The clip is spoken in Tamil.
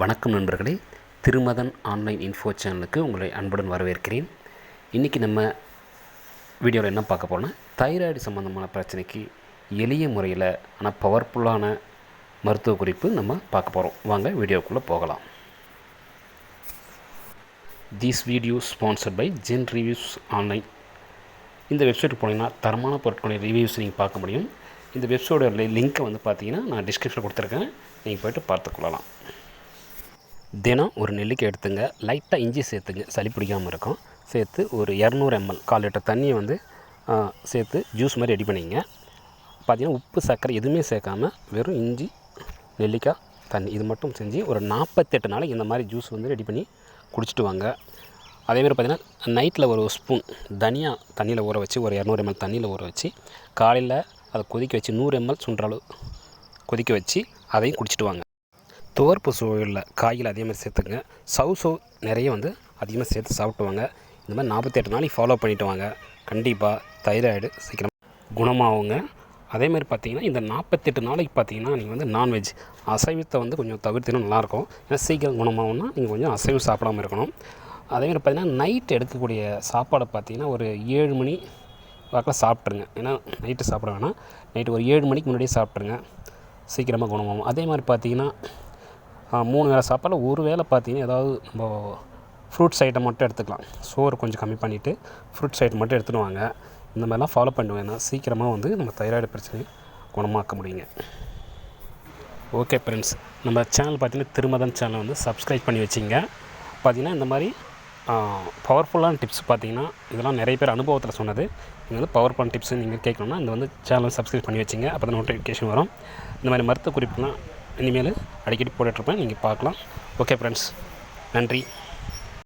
வணக்கம் நண்பர்களே. திருமதன் ஆன்லைன் இன்ஃபோ சேனலுக்கு உங்களை அன்புடன் வரவேற்கிறேன். இன்றைக்கி நம்ம வீடியோவில் என்ன பார்க்க போகிறோம்னா தைராய்டு சம்மந்தமான பிரச்சனைக்கு எளிய முறையில் ஆனால் பவர்ஃபுல்லான மருத்துவ குறிப்பு நம்ம பார்க்க போகிறோம் வாங்க வீடியோக்குள்ளே போகலாம். This video sponsored by Zen reviews online இந்த வெப்சைட் போனீங்கன்னா தரமான பொருட்களுடைய ரிவ்யூஸ் நீங்கள் பார்க்க முடியும். இந்த வெப்சைட்டோட லிங்க்கை வந்து பார்த்தீங்கன்னா நான் டிஸ்கிரிப்ஷனில் கொடுத்துருக்கேன். நீங்கள் போய்ட்டு பார்த்துக்கொள்ளலாம். தினம் ஒரு நெல்லிக்காய் எடுத்துங்க. லைட்டாக இஞ்சி சேர்த்துங்க. சளி பிடிக்காமல் இருக்கும். சேர்த்து ஒரு இரநூறு எம்எல் கால் லிட்டர் தண்ணியை வந்து சேர்த்து ஜூஸ் மாதிரி ரெடி பண்ணிங்க. பார்த்தீங்கன்னா உப்பு சர்க்கரை எதுவுமே சேர்க்காமல் வெறும் இஞ்சி நெல்லிக்காய் தண்ணி இது மட்டும் செஞ்சு ஒரு நாற்பத்தெட்டு நாளைக்கு இந்த மாதிரி ஜூஸ் வந்து ரெடி பண்ணி குடிச்சிட்டு வாங்க. அதேமாதிரி பார்த்தீங்கன்னா நைட்டில் ஒரு ஸ்பூன் தனியாக தண்ணியில் ஊற வச்சு ஒரு இரநூறு எம்எல் தண்ணியில் ஊற வச்சு காலையில் அதை கொதிக்க வச்சு நூறு எம்எல் சுன்ற கொதிக்க வச்சு அதையும் குடிச்சிட்டு வாங்க. துவர்ப்பு சூழலில் காய்கள் அதிகமாக மாதிரி சேர்த்துங்க சவு சவு நிறைய வந்து அதிகமாக சேர்த்து சாப்பிட்டுவாங்க. இந்த மாதிரி நாற்பத்தெட்டு நாளைக்கு ஃபாலோ பண்ணிட்டு வாங்க. கண்டிப்பாக தைராய்டு சீக்கிரம் குணமாகுங்க. அதேமாதிரி பார்த்தீங்கன்னா இந்த நாற்பத்தெட்டு நாளைக்கு பார்த்தீங்கன்னா நீங்கள் வந்து நான்வெஜ் அசைவத்தை வந்து கொஞ்சம் தவிர்த்தினும் நல்லாயிருக்கும். ஏன்னா சீக்கிரம் குணமாகும்னா நீங்கள் கொஞ்சம் அசைவம் சாப்பிடாம இருக்கணும். அதேமாதிரி பார்த்தீங்கன்னா நைட் எடுக்கக்கூடிய சாப்பாடை பார்த்தீங்கன்னா ஒரு ஏழு மணி வாக்கில் சாப்பிட்ருங்க ஏன்னா நைட்டு சாப்பிட வேணாம். நைட்டு ஒரு ஏழு மணிக்கு முன்னாடியே சாப்பிட்ருங்க சீக்கிரமாக குணமாகும். அதே மாதிரி பார்த்தீங்கன்னா மூணு வேளை சாப்பாடில் ஒரு வேளை பார்த்தீங்கன்னா ஏதாவது நம்ம ஃப்ரூட்ஸ் ஐட்டம் மட்டும் எடுத்துக்கலாம். சோறு கொஞ்சம் கம்மி பண்ணிவிட்டு ஃப்ரூட்ஸ் ஐட்டம் மட்டும் எடுத்துன்னு வாங்க. இந்த மாதிரிலாம் ஃபாலோ பண்ணுவேன்னா சீக்கிரமாக வந்து நம்ம தைராய்டு பிரச்சனையை குணமாக்க முடியுங்க. ஓகே ஃப்ரெண்ட்ஸ் நம்ம சேனல் பார்த்தீங்கன்னா திருமதன் சேனல் வந்து சப்ஸ்கிரைப் பண்ணி வச்சிங்க. பார்த்தீங்கன்னா இந்த மாதிரி பவர்ஃபுல்லான டிப்ஸ் பார்த்தீங்கன்னா இதெல்லாம் நிறைய பேர் அனுபவத்தில் சொன்னது. நீங்கள் வந்து பவர்ஃபுல்லான டிப்ஸ் நீங்கள் கேட்கணும்னா இந்த வந்து சேனல் சப்ஸ்கிரைப் பண்ணி வச்சிங்க. அப்போ தான் நோட்டிஃபிகேஷன் வரும். இந்த மாதிரி மருத்துவ குறிப்புலாம் இனிமேல் அடிக்கடி போட்டுட்ருப்பேன். நீங்கள் பார்க்கலாம். ஓகே ஃப்ரெண்ட்ஸ் நன்றி.